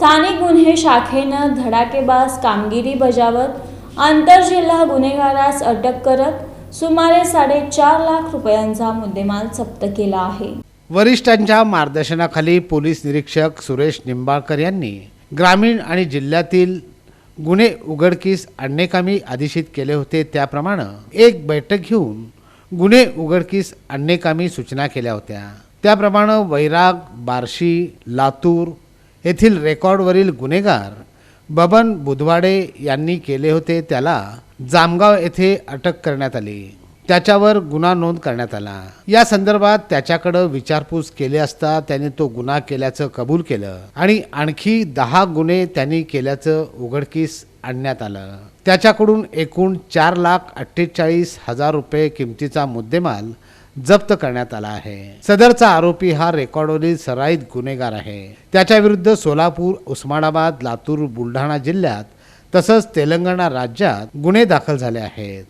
स्थानिक गुन्हे शाखेनं धडाकेबाज कामगिरी बजावत आंतरजिल्हा गुन्हेगारास अटक करत सुमारे साडेचार लाख रुपयांचा मुद्देमाल जप्त केला आहे. वरिष्ठांच्या मार्गदर्शनाखाली पोलीस निरीक्षक सुरेश निंबाळकर यांनी ग्रामीण आणि जिल्ह्यातील गुन्हे उघडकीस आणणेकामी आदेशित केले होते. त्याप्रमाणे एक बैठक घेऊन गुन्हे उघडकीस आणणेकामी सूचना केल्या होत्या. त्याप्रमाणे वैराग बार्शी लातूर येथील रेकॉर्डवरील गुन्हेगार बबन बुधवाडे यांनी केले होते त्याला जामगाव येथे अटक करण्यात आली. त्याच्यावर गुन्हा नोंद करण्यात आला. या संदर्भात त्याच्याकडं विचारपूस केली असता त्याने तो गुन्हा केल्याचं कबूल केलं आणि आणखी दहा गुन्हे त्यांनी केल्याचं उघडकीस आणण्यात आलं. त्याच्याकडून एकूण चार लाख अठ्ठेचाळीस हजार रुपये किमतीचा मुद्देमाल जप्त करण्यात आला आहे. सदरचा आरोपी हा रेकॉर्डवरील सराईत गुन्हेगार आहे. त्याच्या विरुद्ध सोलापूर उस्मानाबाद लातूर बुलढाणा जिल्ह्यात तसंच तेलंगणा राज्यात गुन्हे दाखल झाले आहेत.